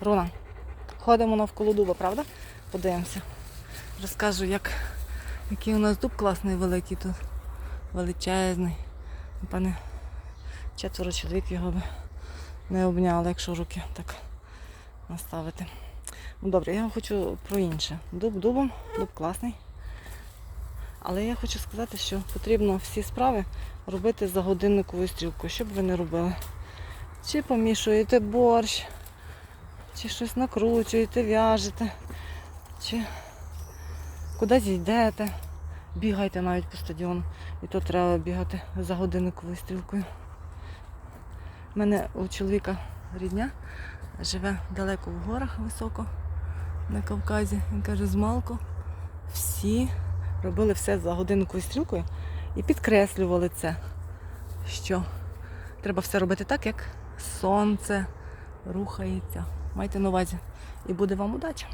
Руна, ходимо навколо дуба, правда? Подивимося. Розкажу, як, який у нас дуб класний великий тут. Величезний. Напевне, четверо чоловік його би не обняли, якщо руки так наставити. Ну добре, я хочу про інше. Дуб дубом, дуб класний. Але я хочу сказати, що потрібно всі справи робити за годинниковою стрілкою, що б ви не робили. Чи помішуєте борщ, чи щось накручуєте, в'яжете, чи кудись йдете, бігайте навіть по стадіону. І то треба бігати за годинниковою стрілкою. У мене у чоловіка рідня живе далеко в горах високо на Кавказі. Він каже, з малку всі робили все за годинниковою стрілкою і підкреслювали це, що треба все робити так, як сонце рухається. Майте на увазі. І буде вам удача.